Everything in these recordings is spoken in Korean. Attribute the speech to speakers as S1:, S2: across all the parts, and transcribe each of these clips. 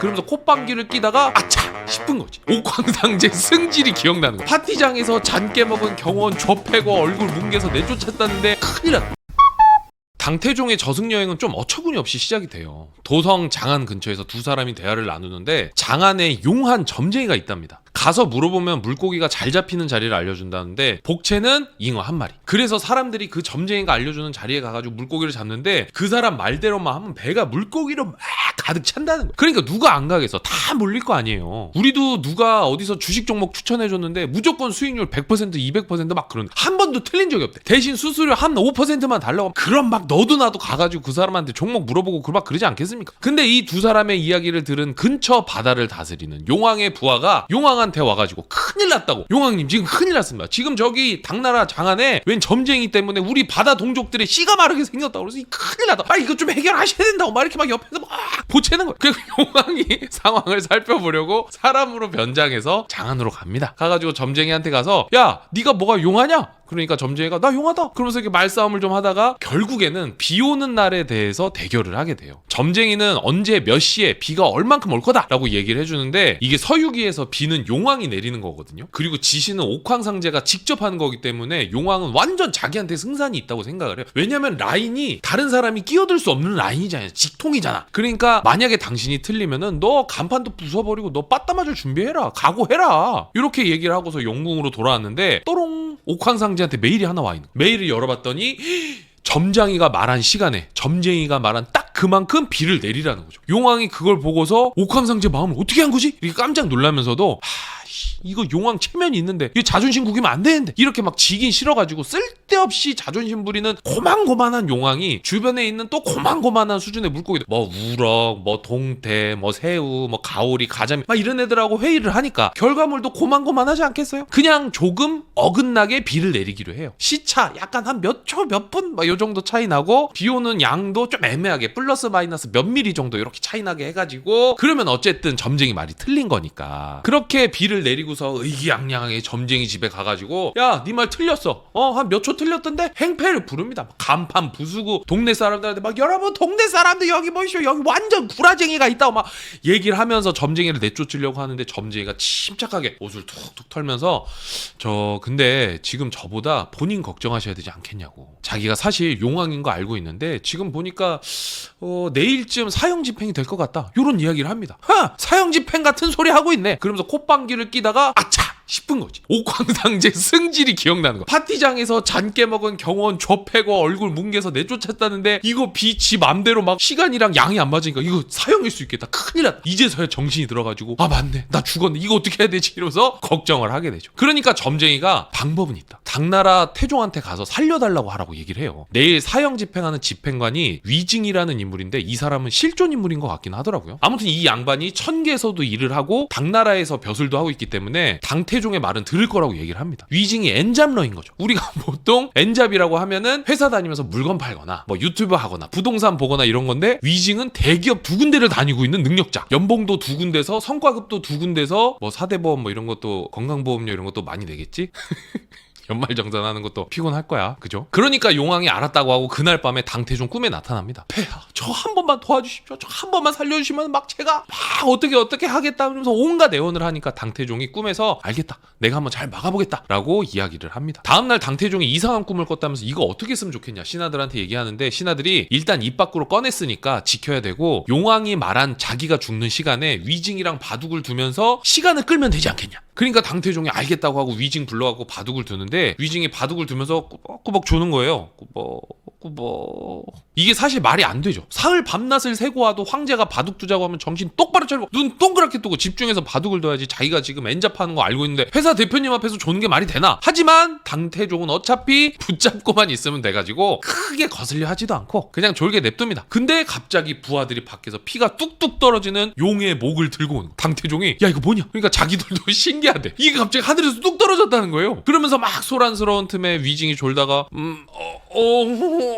S1: 그러면서 콧방귀를 끼다가 아차 싶은 거지 옥황상제 승질이 기억나는 거야 파티장에서 잔 깨먹은 경호원 좁패고 얼굴 뭉개서 내쫓았다는데 큰일 났다 당태종의 저승 여행은 좀 어처구니 없이 시작이 돼요. 도성 장안 근처에서 두 사람이 대화를 나누는데 장안에 용한 점쟁이가 있답니다. 가서 물어보면 물고기가 잘 잡히는 자리를 알려준다는데 복채는 잉어 한 마리. 그래서 사람들이 그 점쟁이가 알려주는 자리에 가가지고 물고기를 잡는데 그 사람 말대로만 하면 배가 물고기로 막 가득 찬다는 거야. 그러니까 누가 안 가겠어? 다 몰릴 거 아니에요. 우리도 누가 어디서 주식 종목 추천해줬는데 무조건 수익률 100% 200%막 그런 한 번도 틀린 적이 없대. 대신 수수료 한 5%만 달라고 그럼 막 너도 나도 가가지고 그 사람한테 종목 물어보고 그막 그러지 않겠습니까? 근데 이 두 사람의 이야기를 들은 근처 바다를 다스리는 용왕의 부하가 용왕 한테 와가지고 큰일 났다고. 용왕님 지금 큰일 났습니다. 지금 저기 당나라 장안에 웬 점쟁이 때문에 우리 바다 동족들의 씨가 마르게 생겼다고 그래서 이 큰일 났다. 아 이거 좀 해결하셔야 된다고 막 이렇게 막 옆에서 막 보채는 거야. 그리고 용왕이 상황을 살펴보려고 사람으로 변장해서 장안으로 갑니다. 가가지고 점쟁이한테 가서 야 네가 뭐가 용하냐? 그러니까 점쟁이가 나 용하다! 그러면서 이렇게 말싸움을 좀 하다가 결국에는 비 오는 날에 대해서 대결을 하게 돼요. 점쟁이는 언제 몇 시에 비가 얼만큼 올 거다라고 얘기를 해주는데 이게 서유기에서 비는 용왕이 내리는 거거든요. 그리고 지시는 옥황상제가 직접 하는 거기 때문에 용왕은 완전 자기한테 승산이 있다고 생각을 해요. 왜냐면 라인이 다른 사람이 끼어들 수 없는 라인이잖아요. 직통이잖아. 그러니까 만약에 당신이 틀리면은 너 간판도 부숴버리고 너 빠따 맞을 준비해라. 각오해라. 이렇게 얘기를 하고서 영궁으로 돌아왔는데 또롱 옥황상제 한테 메일이 하나 와 있는 거야. 메일을 열어봤더니 점장이가 말한 시간에 점쟁이가 말한 딱 그만큼 비를 내리라는 거죠. 용왕이 그걸 보고서 옥황상제 마음을 어떻게 한 거지? 이렇게 깜짝 놀라면서도 하, 씨, 이거 용왕 체면이 있는데 이거 자존심 구기면 안 되는데 이렇게 막 지긴 싫어가지고 쓸데없이 자존심 부리는 고만고만한 용왕이 주변에 있는 또 고만고만한 수준의 물고기들 뭐 우럭, 뭐 동태, 뭐 새우, 뭐 가오리, 가자미 막 이런 애들하고 회의를 하니까 결과물도 고만고만하지 않겠어요? 그냥 조금 어긋나게 비를 내리기로 해요. 시차 약간 한 몇 초 몇 분 막 요 정도 차이 나고 비 오는 양도 좀 애매하게 플러스 마이너스 몇 미리 정도 이렇게 차이 나게 해가지고 그러면 어쨌든 점쟁이 말이 틀린 거니까 그렇게 비를 내리고서 의기양양하게 점쟁이 집에 가가지고 야 네 말 틀렸어. 어 한 몇 초 틀렸던데? 행패를 부릅니다. 막 간판 부수고 동네 사람들한테 막 여러분 동네 사람들 여기 보이시오? 여기 완전 구라쟁이가 있다고. 막 얘기를 하면서 점쟁이를 내쫓으려고 하는데 점쟁이가 침착하게 옷을 툭툭 털면서 저 근데 지금 저보다 본인 걱정하셔야 되지 않겠냐고. 자기가 사실 용왕인 거 알고 있는데 지금 보니까 어, 내일쯤 사형 집행이 될 것 같다. 요런 이야기를 합니다 하! 사형 집행 같은 소리 하고 있네. 그러면서 콧방귀를 끼다가 아차 싶은 거지. 옥황상제 승질이 기억나는 거야. 파티장에서 잔 깨먹은 경호원 좁패고 얼굴 뭉개서 내쫓았다는데 이거 비지 맘대로 막 시간이랑 양이 안 맞으니까 이거 사형일 수 있겠다. 큰일 났다. 이제서야 정신이 들어가지고 아 맞네. 나 죽었네. 이거 어떻게 해야 되지? 이러면서 걱정을 하게 되죠. 그러니까 점쟁이가 방법은 있다. 당나라 태종한테 가서 살려달라고 하라고 얘기를 해요. 내일 사형 집행하는 집행관이 위징이라는 인물인데 이 사람은 실존 인물인 것 같긴 하더라고요. 아무튼 이 양반이 천계에서도 일을 하고 당나라에서 벼슬도 하고 있기 때문에 당태 종의 말은 들을 거라고 얘기를 합니다. 위징이 엔잡러인 거죠. 우리가 보통 엔잡이라고 하면은 회사 다니면서 물건 팔거나 뭐 유튜브 하거나 부동산 보거나 이런 건데 위징은 대기업 두 군데를 다니고 있는 능력자. 연봉도 두 군데서 성과급도 두 군데서 뭐 사대보험 뭐 이런 것도 건강보험료 이런 것도 많이 내겠지? 연말정산하는 것도 피곤할 거야. 그죠? 그러니까 용왕이 알았다고 하고 그날 밤에 당태종 꿈에 나타납니다. 폐하, 저 한 번만 도와주십시오. 저 한 번만 살려주시면 막 제가 막 어떻게 어떻게 하겠다 하면서 온갖 애원을 하니까 당태종이 꿈에서 알겠다. 내가 한번 잘 막아보겠다. 라고 이야기를 합니다. 다음날 당태종이 이상한 꿈을 꿨다면서 이거 어떻게 했으면 좋겠냐. 신하들한테 얘기하는데 신하들이 일단 입 밖으로 꺼냈으니까 지켜야 되고 용왕이 말한 자기가 죽는 시간에 위징이랑 바둑을 두면서 시간을 끌면 되지 않겠냐. 그러니까 당태종이 알겠다고 하고 위징 불러가고 바둑을 두는데 위징이 바둑을 두면서 꾸벅꾸벅 조는 거예요. 꾸벅 꾸벅. 이게 사실 말이 안 되죠. 사흘 밤낮을 새고 와도 황제가 바둑 두자고 하면 정신 똑바로 차리고 눈 동그랗게 뜨고 집중해서 바둑을 둬야지 자기가 지금 엔잡하는 거 알고 있는데 회사 대표님 앞에서 조는 게 말이 되나? 하지만 당태종은 어차피 붙잡고만 있으면 돼가지고 크게 거슬려 하지도 않고 그냥 졸게 냅둡니다. 근데 갑자기 부하들이 밖에서 피가 뚝뚝 떨어지는 용의 목을 들고 거야. 당태종이 야 이거 뭐냐? 그러니까 자기들도 신기하대. 이게 갑자기 하늘에서 뚝 떨어졌다는 거예요. 그러면서 막 소란스러운 틈에 위징이 졸다가 음, 어, 어,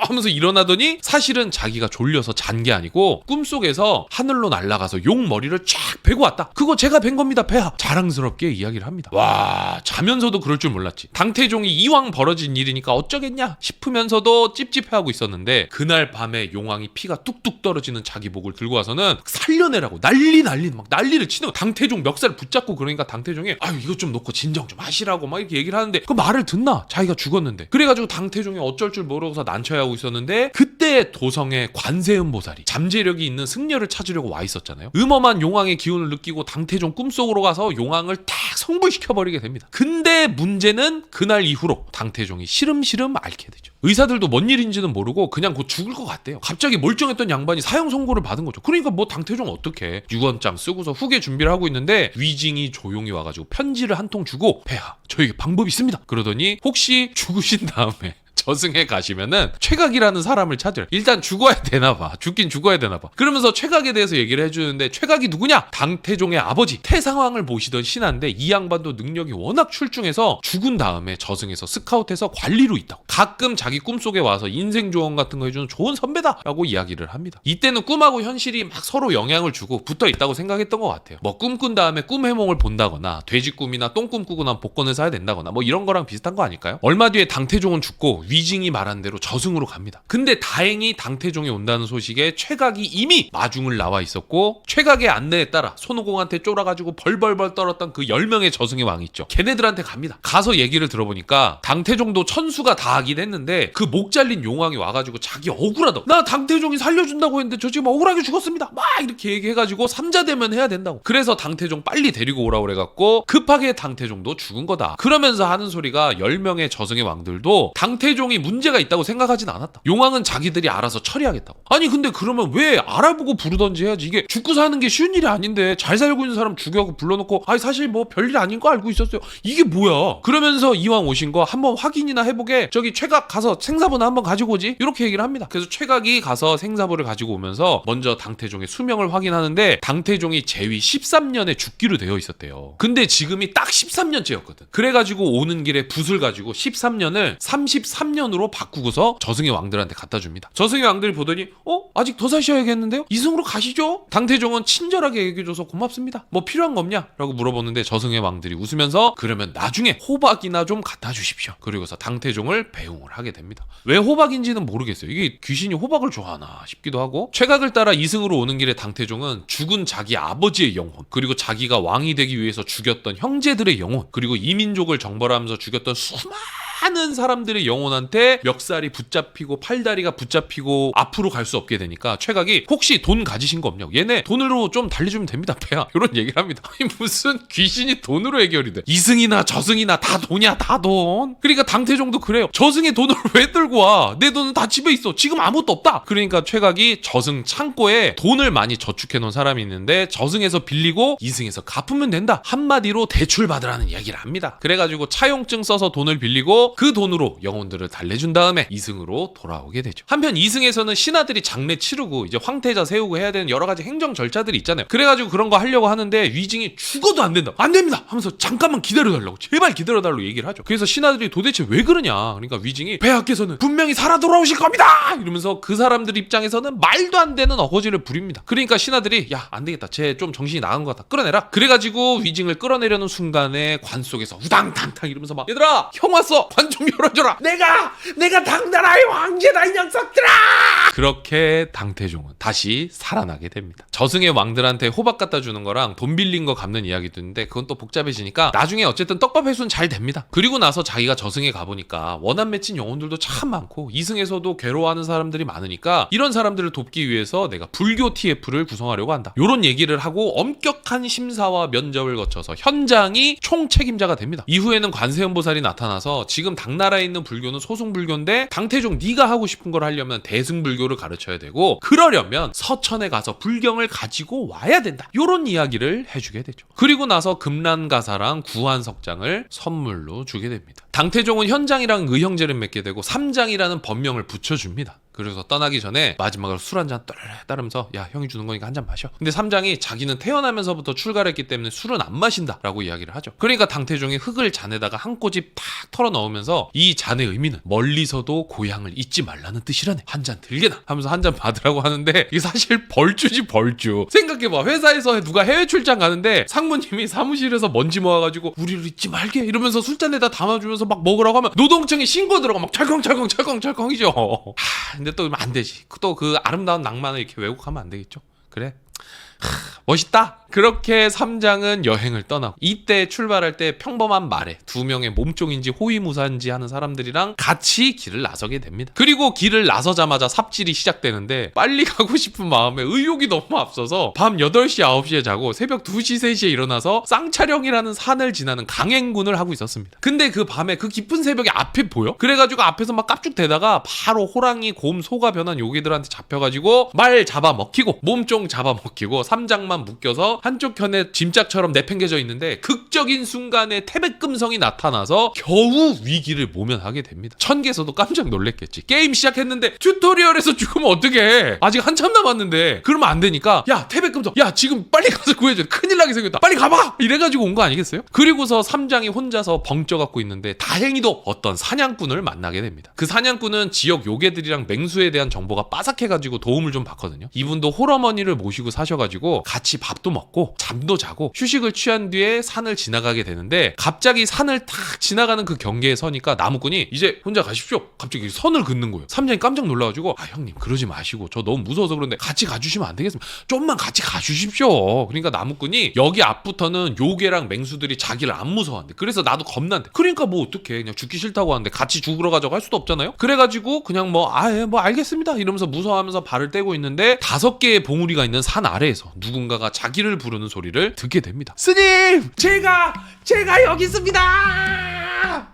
S1: 하면서 일어나더니 사실은 자기가 졸려서 잔 게 아니고 꿈속에서 하늘로 날아가서 용 머리를 쫙 베고 왔다. 그거 제가 벤 겁니다, 폐하. 자랑스럽게 이야기를 합니다. 와, 자면서도 그럴 줄 몰랐지. 당태종이 이왕 벌어진 일이니까 어쩌겠냐 싶으면서도 찝찝해하고 있었는데 그날 밤에 용왕이 피가 뚝뚝 떨어지는 자기 목을 들고 와서는 살려내라고 난리 난리 막 난리를 치는 거야. 당태종 멱살 붙잡고 그러니까 당태종이 아유 이거 좀 놓고 진정 좀 하시라고 막 이렇게 얘기를 하는데 그 말을 듣나 자기가 죽었는데 그래가지고 당태종이 어쩔 줄 모르고서 난처 해하고 있었는데 그때 도성에 관세음 보살이 잠재력이 있는 승려를 찾으려고 와 있었잖아요. 음험한 용왕의 기운을 느끼고 당태종 꿈속으로 가서 용왕을 탁 성불시켜버리게 됩니다. 근데 문제는 그날 이후로 당태종이 시름시름 앓게 되죠. 의사들도 뭔 일인지는 모르고 그냥 곧 죽을 것 같대요. 갑자기 멀쩡했던 양반이 사형 선고를 받은 거죠. 그러니까 뭐 당태종 어떻게 유언장 쓰고서 후계 준비를 하고 있는데 위징이 조용히 와가지고 편지를 한 통 주고 폐하 저에게 방법이 있습니다. 그러더니 혹시 죽으신 다음에 저승에 가시면은 최각이라는 사람을 찾으라. 일단 죽어야 되나 봐. 죽긴 죽어야 되나 봐. 그러면서 최각에 대해서 얘기를 해주는데 최각이 누구냐? 당태종의 아버지 태상왕을 모시던 신하인데 이 양반도 능력이 워낙 출중해서 죽은 다음에 저승에서 스카웃해서 관리로 있다고. 가끔 자기 꿈속에 와서 인생 조언 같은 거 해주는 좋은 선배다 라고 이야기를 합니다. 이때는 꿈하고 현실이 막 서로 영향을 주고 붙어 있다고 생각했던 것 같아요. 뭐 꿈꾼 다음에 꿈 해몽을 본다거나 돼지 꿈이나 똥 꿈 꾸고 난 복권을 사야 된다거나 뭐 이런 거랑 비슷한 거 아닐까요? 얼마 뒤에 당태종은 죽고 위징이 말한 대로 저승으로 갑니다. 근데 다행히 당태종이 온다는 소식에 최각이 이미 마중을 나와 있었고 최각의 안내에 따라 손오공한테 쫄아가지고 벌벌벌 떨었던 그 10명의 저승의 왕 있죠. 걔네들한테 갑니다. 가서 얘기를 들어보니까 당태종도 천수가 다 하긴 했는데 그 목 잘린 용왕이 와가지고 자기 억울하다고 나 당태종이 살려준다고 했는데 저 지금 억울하게 죽었습니다. 막 이렇게 얘기해가지고 삼자대면 해야 된다고. 그래서 당태종 빨리 데리고 오라고 그래갖고 급하게 당태종도 죽은 거다. 그러면서 하는 소리가 10명의 저승의 왕들도 당태 종이 문제가 있다고 생각하진 않았다. 용왕은 자기들이 알아서 처리하겠다고. 아니 근데 그러면 왜 알아보고 부르던지 해야지. 이게 죽고 사는 게 쉬운 일이 아닌데 잘 살고 있는 사람 죽여고 불러놓고 아니 사실 뭐 별일 아닌 거 알고 있었어요. 이게 뭐야. 그러면서 이왕 오신 거 한번 확인이나 해보게 저기 최각 가서 생사부나 한번 가지고 오지. 이렇게 얘기를 합니다. 그래서 최각이 가서 생사부를 가지고 오면서 먼저 당태종의 수명을 확인하는데 당태종이 재위 13년에 죽기로 되어 있었대요. 근데 지금이 딱 13년째였거든. 그래가지고 오는 길에 붓을 가지고 13년을 33 년으로 바꾸고서 저승의 왕들한테 갖다 줍니다. 저승의 왕들이 보더니 어? 아직 더 사셔야겠는데요? 이승으로 가시죠? 당태종은 친절하게 얘기해줘서 고맙습니다. 뭐 필요한 거 없냐? 라고 물어보는데 저승의 왕들이 웃으면서 그러면 나중에 호박이나 좀 갖다 주십시오. 그리고서 당태종을 배웅을 하게 됩니다. 왜 호박인지는 모르겠어요. 이게 귀신이 호박을 좋아하나 싶기도 하고 최각을 따라 이승으로 오는 길에 당태종은 죽은 자기 아버지의 영혼 그리고 자기가 왕이 되기 위해서 죽였던 형제들의 영혼 그리고 이민족을 정벌하면서 죽였던 수많은 사람들의 영혼한테 멱살이 붙잡히고 팔다리가 붙잡히고 앞으로 갈 수 없게 되니까 최각이 혹시 돈 가지신 거 없냐고. 얘네 돈으로 좀 달래주면 됩니다 배야. 이런 얘기를 합니다. 아니 무슨 귀신이 돈으로 해결이 돼? 이승이나 저승이나 다 돈이야 다돈. 그러니까 당태종도 그래요. 저승의 돈을 왜 들고 와내 돈은 다 집에 있어. 지금 아무것도 없다. 그러니까 최각이 저승 창고에 돈을 많이 저축해 놓은 사람이 있는데 저승에서 빌리고 이승에서 갚으면 된다. 한마디로 대출 받으라는 이야기를 합니다. 그래가지고 차용증 써서 돈을 빌리고 그 돈으로 영혼들을 달래준 다음에 이승으로 돌아오게 되죠. 한편 이승에서는 신하들이 장례 치르고 이제 황태자 세우고 해야 되는 여러 가지 행정 절차들이 있잖아요. 그래가지고 그런 거 하려고 하는데 위징이 죽어도 안 된다. 안 됩니다! 하면서 잠깐만 기다려달라고. 제발 기다려달라고 얘기를 하죠. 그래서 신하들이 도대체 왜 그러냐? 그러니까 위징이 배하께서는 분명히 살아 돌아오실 겁니다! 이러면서 그 사람들 입장에서는 말도 안 되는 어거지를 부립니다. 그러니까 신하들이 야 안 되겠다. 쟤 좀 정신이 나간 것 같다 끌어내라. 그래가지고 위징을 끌어내려는 순간에 관 속에서 우당탕탕 이러면서 막 얘들아 형 왔어 관 좀 열어줘라. 내가 내가 당나라의 왕제다 이 녀석들아! 그렇게 당태종은 다시 살아나게 됩니다. 저승의 왕들한테 호박 갖다 주는 거랑 돈 빌린 거 갚는 이야기도 있는데 그건 또 복잡해지니까 나중에 어쨌든 떡밥 회수는 잘 됩니다. 그리고 나서 자기가 저승에 가보니까 원한 맺힌 영혼들도 참 많고 이승에서도 괴로워하는 사람들이 많으니까 이런 사람들을 돕기 위해서 내가 불교 TF를 구성하려고 한다. 요런 얘기를 하고 엄격한 심사와 면접을 거쳐서 현장이 총 책임자가 됩니다. 이후에는 관세음보살이 나타나서 지금 당나라에 있는 불교는 소승불교인데 당태종 네가 하고 싶은 걸 하려면 대승불교를 가르쳐야 되고 그러려면 서천에 가서 불경을 가지고 와야 된다. 요런 이야기를 해주게 되죠. 그리고 나서 금란가사랑 구한석장을 선물로 주게 됩니다 당태종은 현장이랑 의형제를 맺게 되고 삼장이라는 법명을 붙여줍니다. 그래서 떠나기 전에 마지막으로 술 한 잔 따르면서 야 형이 주는 거니까 한 잔 마셔. 근데 삼장이 자기는 태어나면서부터 출가를 했기 때문에 술은 안 마신다라고 이야기를 하죠. 그러니까 당태종이 흙을 잔에다가 한 꼬집 팍 털어 넣으면서 이 잔의 의미는 멀리서도 고향을 잊지 말라는 뜻이라네. 한 잔 들게나 하면서 한 잔 받으라고 하는데 이게 사실 벌주지 벌주. 생각해봐 회사에서 누가 해외 출장 가는데 상무님이 사무실에서 먼지 모아가지고 우리를 잊지 말게 이러면서 술잔에다 담아주면서 막 먹으라고 하면 노동청이 신고 들어가 막 철컹철컹 철컹철컹이죠. 하, 근데 또 안 되지. 또 그 아름다운 낭만을 이렇게 왜곡하면 안 되겠죠. 그래. 하, 멋있다. 그렇게 삼장은 여행을 떠나고 이때 출발할 때 평범한 말에 두 명의 몸종인지 호위무사인지 하는 사람들이랑 같이 길을 나서게 됩니다. 그리고 길을 나서자마자 삽질이 시작되는데 빨리 가고 싶은 마음에 의욕이 너무 앞서서 밤 8시 9시에 자고 새벽 2시 3시에 일어나서 쌍차령이라는 산을 지나는 강행군을 하고 있었습니다. 근데 그 밤에 그 깊은 새벽에 앞에 보여? 그래가지고 앞에서 막 깝죽대다가 바로 호랑이, 곰, 소가 변한 요괴들한테 잡혀가지고 말 잡아먹히고 몸종 잡아먹히고 삼장만 묶여서 한쪽 편에 짐짝처럼 내팽개져 있는데 극적인 순간에 태백금성이 나타나서 겨우 위기를 모면하게 됩니다. 천계에서도 깜짝 놀랬겠지. 게임 시작했는데 튜토리얼에서 죽으면 어떡해. 아직 한참 남았는데 그러면 안 되니까 야 태백금성 야 지금 빨리 가서 구해줘. 큰일 나게 생겼다. 빨리 가봐. 이래가지고 온 거 아니겠어요? 그리고서 삼장이 혼자서 벙쪄 갖고 있는데 다행히도 어떤 사냥꾼을 만나게 됩니다. 그 사냥꾼은 지역 요괴들이랑 맹수에 대한 정보가 빠삭해가지고 도움을 좀 받거든요. 이분도 홀어머니를 모시고 사셔가지고 같이 밥도 먹고 잠도 자고 휴식을 취한 뒤에 산을 지나가게 되는데 갑자기 산을 탁 지나가는 그 경계에 서니까 나무꾼이 이제 혼자 가십시오. 갑자기 선을 긋는 거예요. 삼장이 깜짝 놀라가지고 아 형님 그러지 마시고 저 너무 무서워서 그런데 같이 가주시면 안 되겠습니까? 좀만 같이 가주십시오. 그러니까 나무꾼이 여기 앞부터는 요괴랑 맹수들이 자기를 안 무서워한대. 그래서 나도 겁난대. 그러니까 뭐 어떡해 그냥 죽기 싫다고 하는데 같이 죽으러 가자고 할 수도 없잖아요. 그래가지고 그냥 뭐 아예 뭐 알겠습니다 이러면서 무서워하면서 발을 떼고 있는데 다섯 개의 봉우리가 있는 산 아래 안에서 누군가가 자기를 부르는 소리를 듣게 됩니다.
S2: 스님, 제가 제가 여기 있습니다.